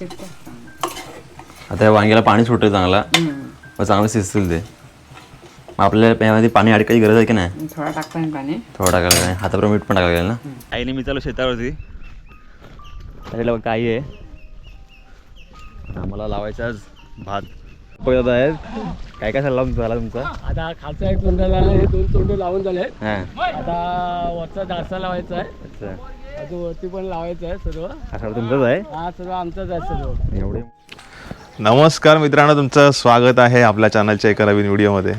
आता या वांग्याला पाणी सुटेल चांगला. मग चांगलं शिजतील ते. मग आपल्याला यामध्ये पाणी अडकायची गरज आहे की नाही? थोडा टाकता मी पाणी. थोडं टाकायला काय हातावर मीठ पण टाकायला लागेल ना? आईने मी चालू शेतावरती. त्याच्याकडे बघ काही आहे. आम्हाला लावायचं आज भात. बघत आहेत काय काय सल्ला झाला तुमचा? आता खालचा एक तोंडाला हे दोन तोंड लावून झाले आता वरचा दासा लावायचा आहे. अजून वरती पण लावायचं आहे सर्व. हा सगळं तुमचंच आहे? हा सर्व आमचाच आहे सर्व. एवढे. नमस्कार मित्रांनो तुमचं स्वागत आहे आपल्या चॅनलच्या एका नवीन व्हिडिओमध्ये.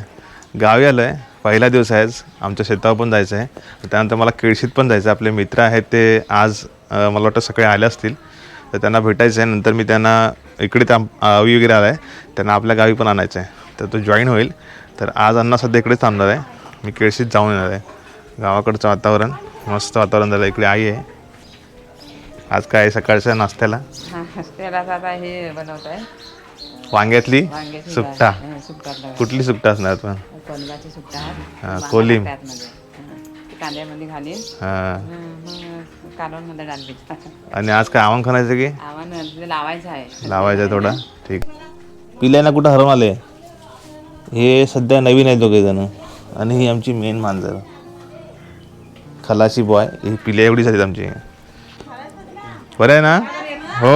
गावी आलो आहे पहिला दिवस आहे आज आमच्या शेतावर पण जायचं आहे. त्यानंतर मला केळशीत पण जायचं आहे. आपले मित्र आहेत ते आज अं, मला वाटतं सकाळी आले असतील. तर त्यांना भेटायचं आहे. नंतर मी त्यांना इकडे त्या आवी वगैरे आला आहे त्यांना आपल्या गावी पण आणायचं आहे. तर तो जॉईन होईल. तर आज अण्णा सध्या इकडेच थांबणार आहे. मी केळशीत जाऊन येणार आहे. गावाकडचं वातावरण मस्त वातावरण झालं. इकडे आई आहे. आज काय सकाळच्या नाश्त्याला? त्याला आता हे बनवत आहे वांग्यातली? वांग्याची सुकटा डाळ. हं, सुकटा डाळ. कुठली सुकटा असणार पण? कोलंबाची सुकटा हा. हं. कांद्यामध्ये घालीन. हा. आणि आज काय आव्हान खाण्याचं की? आव्हान ते लावायचं आहे. लावायचं थोडा? ठीक. पिल्या ना कुठं हरवून आले हे सध्या नवीन आहे दोघे जण. आणि ही आमची मेन मांजर. खलाशी बॉय ही पिल्या एवढी झालीत आमची. बरं आहे ना? हो.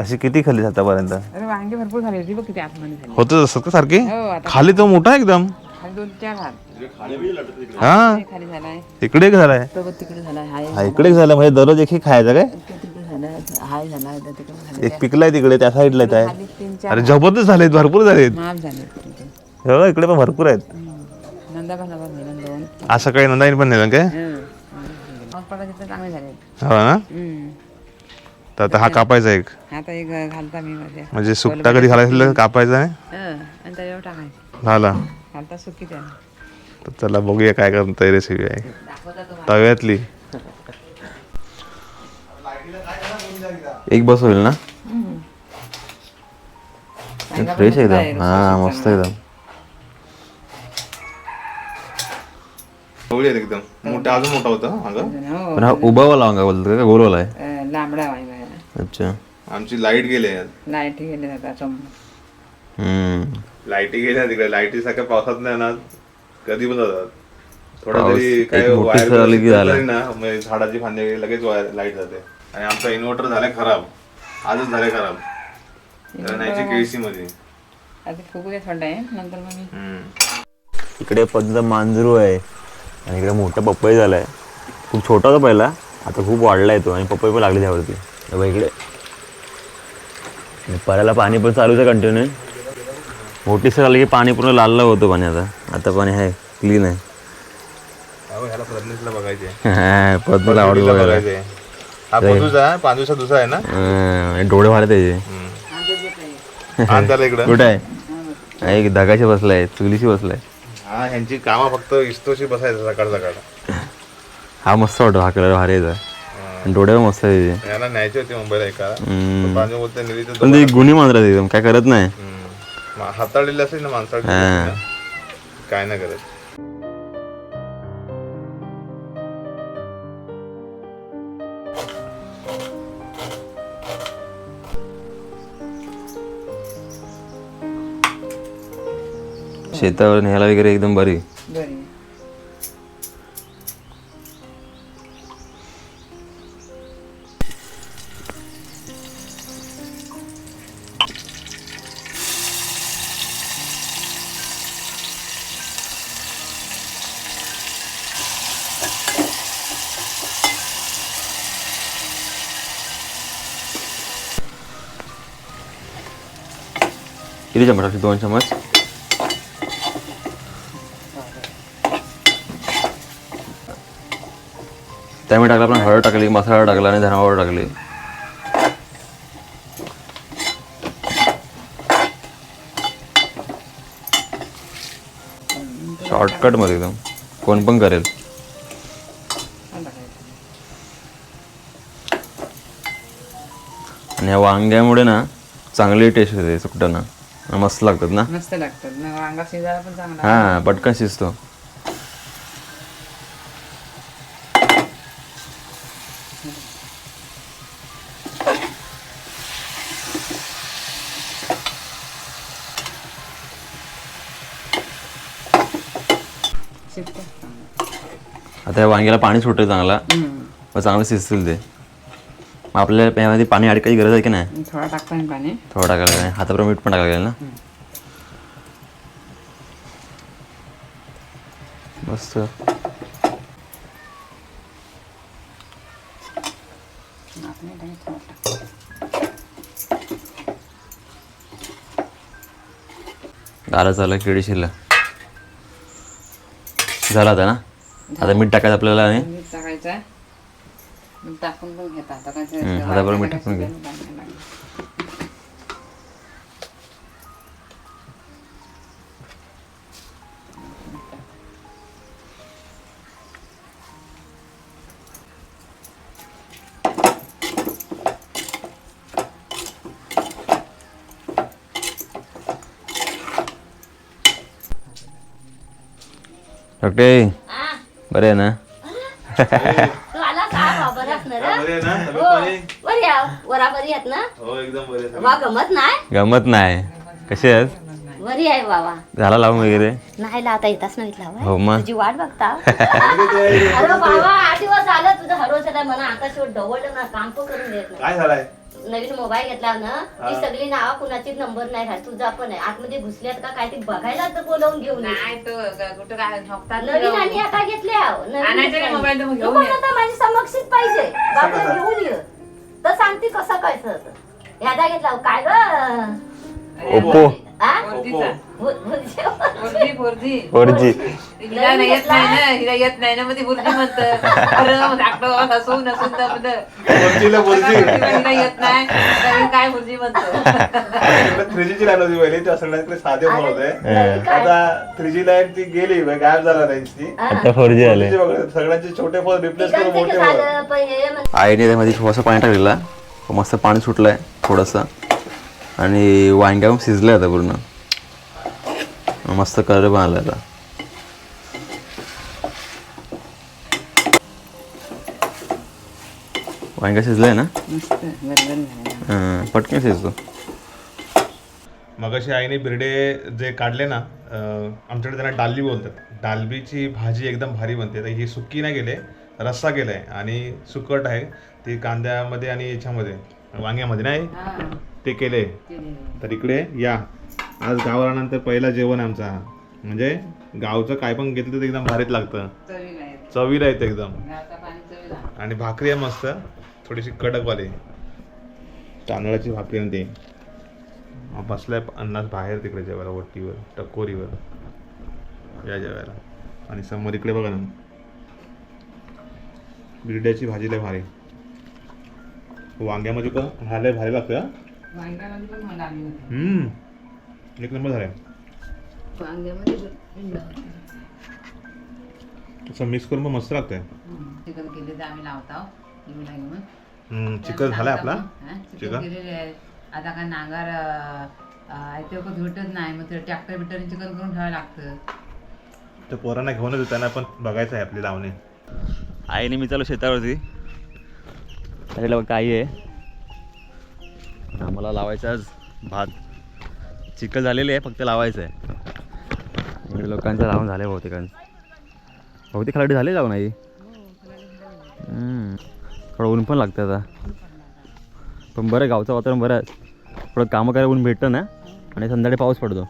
अशी किती खाल्ली आतापर्यंत? अरे वांगे भरपूर झाली होती बघ किती आतमध्ये झाली. होतच असतात का सारखी? हो आता खाली तो मोठा आहे एकदम. खाली दोन चार घाल हा? खाली झालाय. इकडे एक झालाय. तो बघ तिकडे झालाय. हाय. हा इकडे एक झाला म्हणजे दररोज एक एक खायचा काय? तो तिकडे झालाय. हाय एक पिकलाय तिकडे त्या साईडला आहे खाली तीन चार अरे जबरदस्त झालेत भरपूर झालेत. माप झाले तिथे. हो इकडे पण भरपूर आहेत. नंदा पण नंबर नेलं दोन आज सकाळी नंदाईन पण नेलं काय हं. तिथे चांगले झाले. हो ना? हं. तर आता हा कापायचा एक. आता एक घालता मी मध्ये म्हणजे सुकटा कधी घालायचं असेल तर कापायचा आहे? हं. आणि त्याच्यावर टाकायचं झाला. घालता सुकी त्याला. तर चला बघूया काय करता रेसिपी आहे. तव्यातली. एक बस होईल ना? फ्रेश एकदम. हा मस्त एकदम. एकदम. मोठा अजून मोठा होता हो पण हा उभावाला वांगा बोलतो? का गोलवाला आहे? अं, लांबडा. अच्छा. आमची लाइट गेली लाइट गेले हम्म. लाईटी गेल्या तिकडे. लाईटी सारख्या पावसात नाही ना. कधी पण जातात. थोडा पाऊस एक काय मोठी की झालं. तरी ना म्हणजे झाडाची फांदी वगैरे लगेच लाइट जाते. आणि आमचा इन्व्हर्टर झालाय खराब. आजच झालाय खराब. राहण्याची केळशी मध्ये. आता फुगू दे थंड आहे नंतर मग मी इकडे पद्ध मांजरू आहे. आणि इकडे मोठा पपई झालाय. खूप छोटा होता पहिला आता खूप वाढला तो आणि पपई पण लागली त्यावरती. बघ इकडे. आणि परायला पाणी पण चालूच आहे कंटिन्यू मोठी सर आली की पाणी पूर्ण लाल होतं पाणी आता. आता पाणी आहे. क्लीन आहे पद्मला आवडतं बघायला. हा दुसरा आहे ना? हं, डोळे भाडे त्याचे कुठं आहे? एक धगाशी बसलाय चुलीशी बसलाय. हा ह्यांची कामं फक्त इस्तोशी बसायचं सकाळ सकाळ. हा मस्त वाटतो हा कलर भारी आहे आणि डोळे पण मस्त आहे यांना न्यायची होती मुंबईला एका हम्म. प्रांजू बोलते नेली तर पण ती गुन्हे मांजरा एकदम काय करत नाही. हम्म. हाताळलेली असेल ना माणसाची हा. काय नाही करत. शेतावर न्यायला वगैरे एकदम बरी बरी किती चमच टाकली दोन चमच त्यामुळे टाकला आपण हळद टाकली मसाला टाकला आणि धना पावडर टाकली. शॉर्टकटमध्ये एकदम. कोण पण करेल. आणि ह्या वांग्यामुळे ना चांगली टेस्ट येते सुकटाना मस्त लागतात ना. मस्त लागतात. ना वांगा शिजायला पण चांगला हां पटकन शिजतो. आता या वांग्याला पाणी सुटेल चांगला. चांगलं शिजतील ते. मग आपल्याला यामध्ये पाणी अडकायची गरज आहे की नाही? थोडा टाकतो मी पाणी. थोडं टाकायला लागेल. हातावर मीठ पण टाकायला लागेल ना? मस्त. थोडं. गारा झालं केळी शिरलं. झालं आता ना? आता मीठ टाकायचं आपल्याला आणि? मीठ टाकायचं आहे मीठ टाकून पण घेता आता काय ते हम्म, असं हातावर मीठ टाकून घे. डॉक्टर बरे आहे ना? तू आला का बरं असणार हं? बरी आहे. वरा बरी आहेत ना? वा गमत नाही? गमत नाही. कशी आहेस? बरी आहे बाबा झाला लावून वगैरे? नाही आता येताच नाही लावा हो मग. तुझी वाट बघता. अरे बाबा आठ दिवस आलं तुझं हरवस मला आता शेवट डवळलं ना काम पण करून देत नाही. काय झालाय? नवीन मोबाईल घेतला ना ती सगळी नाव कुणाची नंबर नाही राहत. तुझा पण आहे. आतमध्ये घुसल्यात का काय ते बघायला तर बोलवून घेऊन ये. नाही तो ग- कुठं काय झोपतात नवीन आणि आता घेतल्या. नवीन आणायचं घेतल्या. नाही मोबाईल तर मग तू घेऊन पण ये. आता माझी समक्षित पाहिजे. बाबा घेऊन ये. तर सांगते कसं काय यादा घेतला काय ग? ओप्पो. फोर जी हिला नाही येत नाही ना हिला येत नाही ना मग ती बुर्जी म्हणतं. अरे धाकटं हसून हसून दमलं. हिला येत नाही तर काय बुर्जी म्हणतो? थ्री जी लाईन होती पहिली त्या सगळ्यांकडे साधे फोन होते? आता थ्री जी लाईन ती गेली गायब झाला रेंज ती आता फोर जी आले. 4G बघा, सगळ्यांचे छोटे फोन रिप्लेस करून मोठे फोन आईने त्यामध्ये थोडंसं पाणी टाकलेलं मस्त पाणी सुटलंय थोडंसं. आणि वांग्या शिजलंय आता पूर्ण. मस्त कलर पण आलाय आता वांगा शिजलाय ना? हां, पटकन शिजतो. मगाशी आईने बिर्डे जे काढले ना अं, आमच्याकडे त्यांना डालबी बोलतात. डालबीची भाजी एकदम भारी बनते. तर ही सुक्की नाही गेले रस्सा केलाय. आणि सुकट आहे. ती कांद्यामध्ये आणि याच्यामध्ये वांग्यामध्ये नाही? हा. ते केले. तर इकडे या. आज गावाला आल्यानंतर पहिला जेवण आमचा. म्हणजे गावचं काय पण घेतलं तर एकदम भारीत लागतं. चवीला येते. एकदम. आणि भाकरी आहे मस्त. थोडीशी कडकवाली. तांदळाची भाकरी आणि ते. बसलाय अन्नाच बाहेर तिकडे जेवायला ओटीवर टकोरीवर. या जेवायला. आणि समोर इकडे बघा ना. बिरड्याची भाजी लय भारी. वांग्यामध्ये पण लय भारी लागतं हा. हम्म. एक नंबर झालाय. मिक्स करून पण मस्त लागतंय. हम्म. चिकन केले तर आम्ही लावतो हम्म, चिकन झालाय आपला? हा, चिकन आता काय नांगर ते भेटत नाही मग ते ट्रॅक्टर बिक्टर चिकन करून ठेवायला लागतं. तर पोरांना घेऊनच येतो त्यांना पण बघायचं आहे आपली लावणी. आईने मी चालू शेतावरती. त्याच्याकडे बघ काही आहे. आम्हाला लावायचं आज भात. चिकल झालेली आहे फक्त लावायचं आहे इकडे लोकांचं लावून झालं बहुतेकांचं बहुतेक खलाडी झाले लावून आई थोडं ऊन पण लागतं आता. पण बरं गावचं वातावरण बरं आहे. थोडं कामं करायला ऊन भेटतं ना? आणि संध्याकाळी पाऊस पडतो.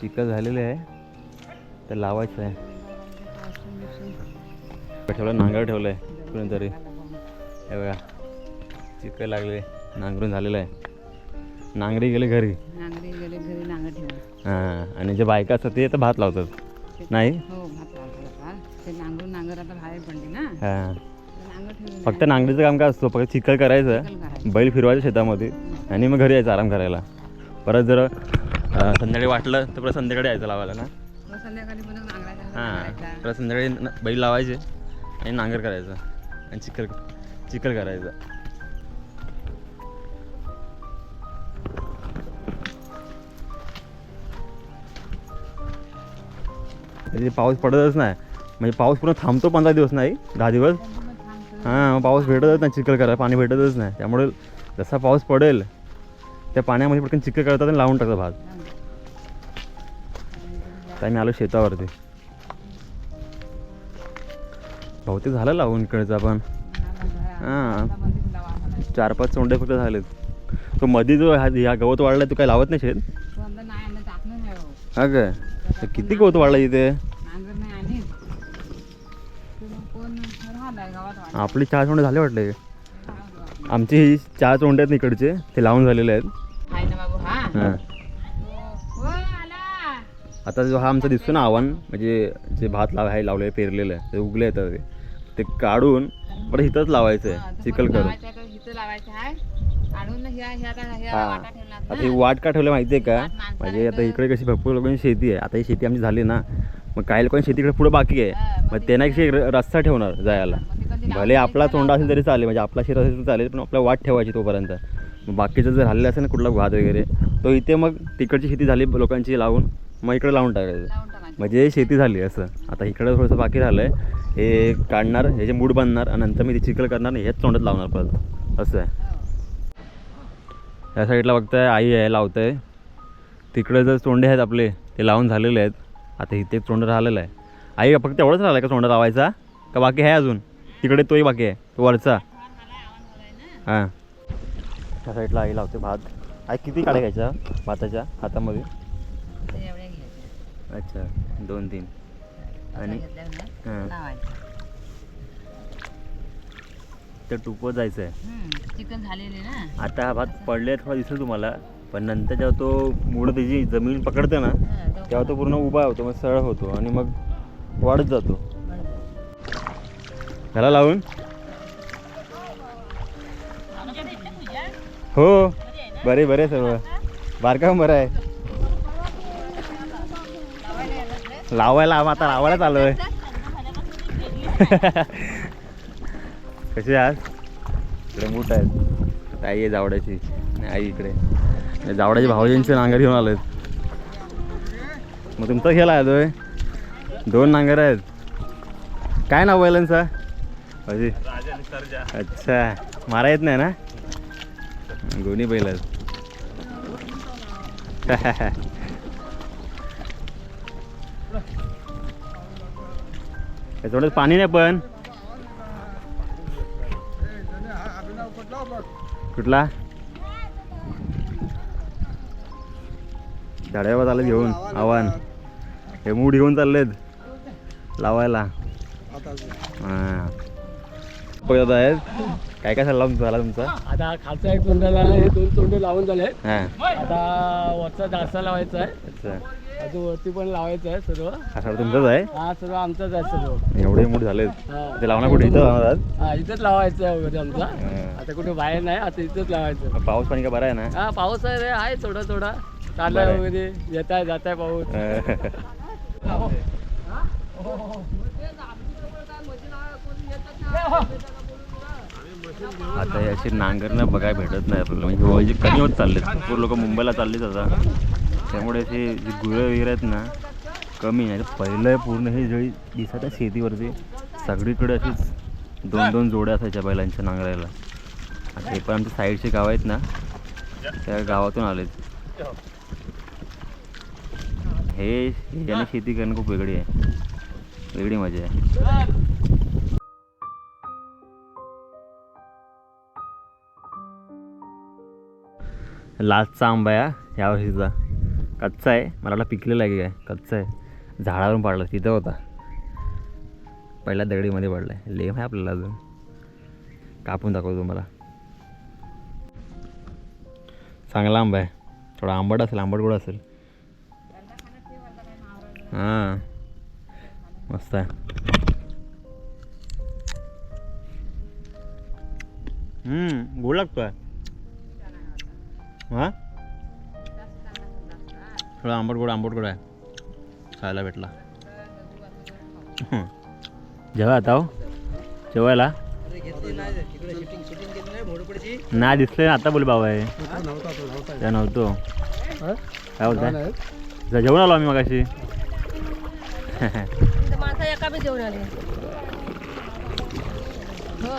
चिकल झालेले आहे. तर लावायचं आहे ठेवलं नांगर ठेवलं आहे कुणीतरी. हे बघा चिकल लागले नांगरून झालेलं आहे. नांगरी गेले घरी. नांगरी गेले घरी नांगर ठेवलं. हां आणि जे बायका असतात ते तर भात लावतात. नाही? हो भात लावतो आता. ते नांगरून नांगर आता बाहेर पडली ना. हां. नांगर फक्त नांगरीचं काम काय असतं? फक्त चिखल करायचं. बैल फिरवायचं शेतामध्ये आणि मग घरी यायचं आराम करायला. परत जर अं, संध्याकाळी वाटलं तर परत संध्याकाळी यायचं लावायला ना? मग संध्याकाळी पण नांगरायचा. हां. नांगरायचा. परत संध्याकाळी न- बैल लावायचे आणि नांगर करायचं आणि चिखल चिखल करायचं. तरी म्हणजे पाऊस पडतच नाही. म्हणजे पाऊस पूर्ण थांबतो पंधरा दिवस नाही दहा दिवस. हां पाऊस भेटतच नाही चिखल करायला पाणी भेटतच नाही. त्यामुळे जसा पाऊस पडेल त्या पाण्यामध्ये पटकन चिखल करतात आणि लावून टाकतात भात. तर मी आलो शेतावरती. बहुतेक झालं लावून इकडचं आपण. हां. चार पाच चोंडे फक्त झालेत. तो मध्ये जो हा ह्या गवत वाढला तो काय लावत नाही शेत? हा. काय तर किती गवत वाढला इथे? आपली चार चोंडे झाले वाटले. आमची ही चार चोंडे आहेत इकडचे ते लावून झालेले आहेत. हा? हां. हो आता जो हा आमचा दिसतो ना आव्हान म्हणजे जे भात लाव आहे लावलेलं पेरलेलं आहे ते उगले येतात ते. ते काढून परत इथंच लावायचं आहे चिखल करून. लावायचं आहे, इथं लावायचं आहे. काढून ह्या ह्या ह्या हा. वाटा ठेवणार आता ही वाट का ठेवलं माहिती आहे का? वाट माणसाला म्हणजे आता इकडे कशी भरपूर लोकांची शेती आहे. आता ही शेती आमची झाली ना मग काही लोकांची शेतीकडे पुढे बाकी आहे. मग त्यांना कशी र- रस्ता ठेवणार जायला. भले आपला तोंडा असेल तरी चालेल म्हणजे आपला शेत असेल तरी चालेल पण आपला वाट ठेवायची तोपर्यंत. मग बाकीचं जर राहिलं असेल ना कुठला भात वगैरे तो इथे मग तिकडची शेती झाली लोकांची लावून मग इकडे लावून टाकायचं. लावून टाकायचं. म्हणजे शेती झाली असं. आता इकडं थोडंसं बाकी राहिलं आहे हे काढणार ह्याचे मूड बांधणार आणि नंतर मी ते चिखल करणार आणि हेच तोंडात लावणार परत. असं आहे. या साईडला बघताय आई आहे लावत आहे तिकडे जर तोंडे आहेत आपले ते लावून झालेले आहेत. आता इथे तोंड राहिलेलं आहे. आई फक्त एवढंच राहिलं का तोंड लावायचा? का बाकी आहे अजून? तिकडे तोही बाकी आहे तो वरचा. हां. त्या साईडला आई लावते भात. आई किती घ्यायच्या भाताच्या हातामध्ये. अच्छा दोन तीन. आणि घेतल्या ना, हां. लावायचं. ते टुपत जायचं आहे चिकन झालेले ना. आता हा भात पडले थोडा दिसेल तुम्हाला पण नंतर जेव्हा तो मुळं त्याची जमीन पकडते ना तो तेव्हा तो पूर्ण उभा होतो मग सरळ होतो आणि मग वाढत जातो. त्याला लावून. हो. बरे बरे सर्व बारका पण बरं आहे. लावायला आम- आता लावायलाच आलोय कसे आज? इकडे मूठ आहेत आई आहे जावड्याची. आई इकडे. जावड्याची भाऊजींचे नांगर घेऊन आलेत. मग तुमचा खेळ आहे दोय? दोन नांगर आहेत. काय नाव बैलांचा? अजी अच्छा. मारा येत नाही ना? दोन्ही बैल आहेत. त्याच्यामुळे पाणी नाही पण. कुठला? झाडावर चालले घेऊन आव्हान. हे मूड घेऊन चाललेत. लावायला. हां. आहेत. काय काय सल्ला झाला तुमचा? आता खालचा एक तोंडाला हे दोन तोंडे लावून झाले आता वरचा दासा लावायचा आहे. अजून वरती पण लावायचं आहे सर्व. हा सर तुमचाच आहे? हा सर्व आमचाच आहे सर्व. एवढे मूड झालेत हा. ते लावणार कुठे? इथं लावणार? हा इथंच लावायचं आहे वगैरे आमचा. हां. आता कुठे बाहेर नाही आता इथंच लावायचं पाऊस पाणी का बरा आहे ना? हा पाऊस आहे रे आहे थोडा थोडा. चाललाय बरं आहे. वगैरे. येत आहे जात आहे पाऊस आता हे अशी नांगरणं बघायला भेटत नाही आपल्याला. म्हणजे म्हणजे कमी होत चाललेत. भरपूर लोक मुंबईला चाललेत आता. त्यामुळे असे जे गुरं वगैरे आहेत ना कमी आहे पहिलं पूर्ण हे जळी दिसत आहे शेतीवरती. सगळीकडे अशीच दोन दोन जोड्या असायच्या बैलांच्या नांगरायला. आता हे पण आमच्या साईडचे गाव आहेत ना त्या गावातून आलेत. हे याने शेती करणं खूप वेगळी आहे. वेगळी मजा आहे. लास्टचा आंबा या वर्षीचा कच्चा आहे. मला वाटलं पिकलेला आहे की काय? कच्चा आहे. झाडावरून पडला. तिथं होता. पहिल्या दगडीमध्ये पडला आहे. लेम आहे आपल्याला अजून. कापून दाखवतो तुम्हाला. चांगला आंबा आहे. थोडा आंबट असेल आंबट गोड असेल. हां. मस्त आहे. गोड लागतो आहे हां? थोडा आंबट गोड आंबट गोड आहे. खायला भेटला. जेव्हा आता हो. जेवायला. नाही दिसले ना आता बोल बाबा आहे त्या नव्हतो. काय बोलताय? जेवण आलो आम्ही मगाशी. जेवण आले. हो.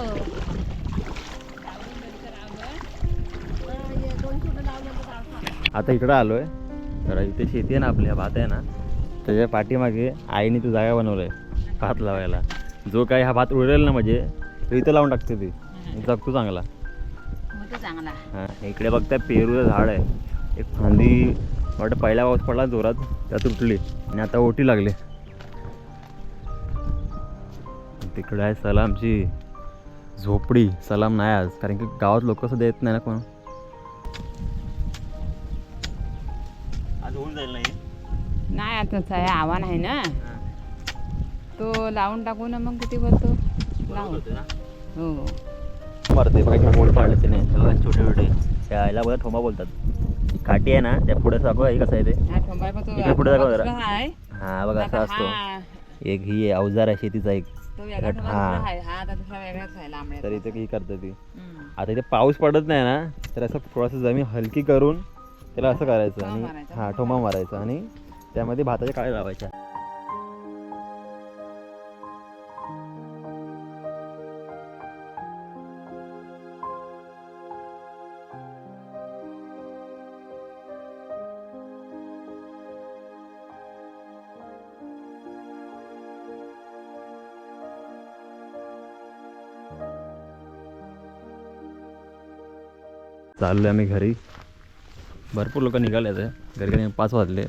आता इकडं आलो आहे तर इथे शेती आहे ना आपल्या भात आहे ना. त्याच्या पाठीमागे आईने तो जागा बनवलं आहे भात लावायला. जो काही हा भात उडेल ना म्हणजे तो इथं लावून टाकते ती. जगतो चांगला. चांगला. हां इकडे बघताय पेरूचं झाड आहे. एक फांदी वाटतं पहिला पाऊस पडला जोरात त्या तुटली आणि आता ओटी लागली. तिकडे आहे सलामची झोपडी. सलाम नाही आज कारण की गावात लोक सुद्धा येत नाही ना कोण. होऊन जाईल नाही. नाही आता हे आव्हान आहे ना. तो लावून टाकू ना मग किती बोलतो? लावू हो. मारते बघा मोड पाडले त्याने बघा छोटे छोटे. त्या आईला बघा ठोंबा बोलतात. ती काठी आहे ना त्या पुढे दाखवा हे कसं आहे ते. हा ठोंबाय पण तो इकडे पुढे दाखव जरा. दुसरा आहे. हा बघा असं आता असतो. हा. एक ही आहे, अवजार आहे शेतीचा एक. तो वेगळा ठोंबा हा. दुसरा आहे. हा आता दुसरा वेगळाच आहे लांबड्या तर इथे ही करते ती. हम्म. आता इथे पाऊस पडत नाही ना तर असं थोडंसं जमीन हलकी करून त्याला असं करायचं आणि. हा ठोमा मारायचा आणि त्यामध्ये भाताच्या काळ्या लावायच्या चाललो आम्ही घरी भरपूर लोक निघाले आहेत घरी घरी पाच वाजले.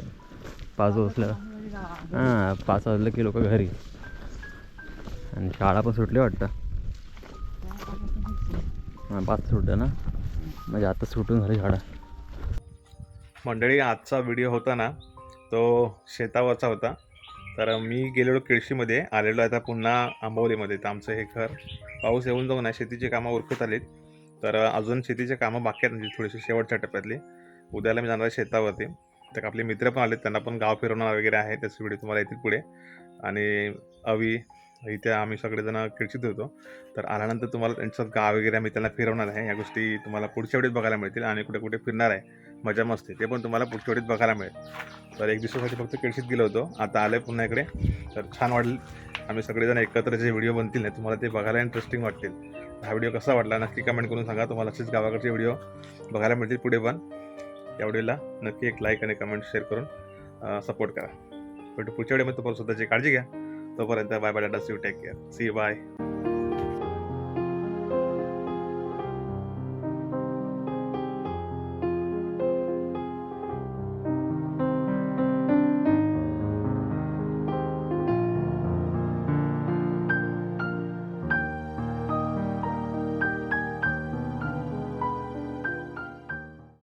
पाच वाजलं. हां पाच वाजलं की लोक घरी. आणि शाळा पण सुटली वाटतं. हां पाच सुटलं ना? म्हणजे आता सुटून झाली शाळा. मंडळी आजचा व्हिडिओ होता ना तो शेतावरचा होता. तर मी गेलेलो केळशीमध्ये आलेलो आता पुन्हा आंबवलीमध्ये. तर आमचं हे घर पाऊस येऊन जाऊन ना शेतीची कामं उरकत आलीत. तर अजून शेतीचे कामं बाकी आहेत म्हणजे थोडीशी शेवटच्या टप्प्यातली. उद्याला मी जाणार आहे शेतावरती. तर आपले मित्र पण आले त्यांना पण गाव फिरवणार वगैरे आहे त्याचे व्हिडिओ तुम्हाला येतील पुढे. आणि अवी इथे आम्ही सगळेजण किडचित होतो. तर आल्यानंतर तुम्हाला त्यांचं गाव वगैरे आम्ही त्यांना फिरवणार आहे. या गोष्टी तुम्हाला पुढच्या वेळेस बघायला मिळतील आणि कुठे कुठे फिरणार आहे. मजा मस्ती ते पण तुम्हाला पुढच्या वेळेस बघायला मिळेल. तर एक दिवसासाठी फक्त केळशीत गेलो होतो. आता आलं पुन्हा इकडे. तर छान वाटेल. आम्ही सगळेजण एकत्र जे व्हिडिओ बनतील ना तुम्हाला ते बघायला इंटरेस्टिंग वाटतील. हा व्हिडिओ कसा वाटला नक्की कमेंट करून सांगा. तुम्हाला असेच गावाकडचे व्हिडिओ बघायला मिळतील पुढे पण. त्या नक्की एक लाईक आणि कमेंट शेअर करून सपोर्ट करा. भेटू पुढच्या वेळेमध्ये तुम्हाला स्वतःची काळजी घ्या. तोपर्यंत bye bye data see take care see bye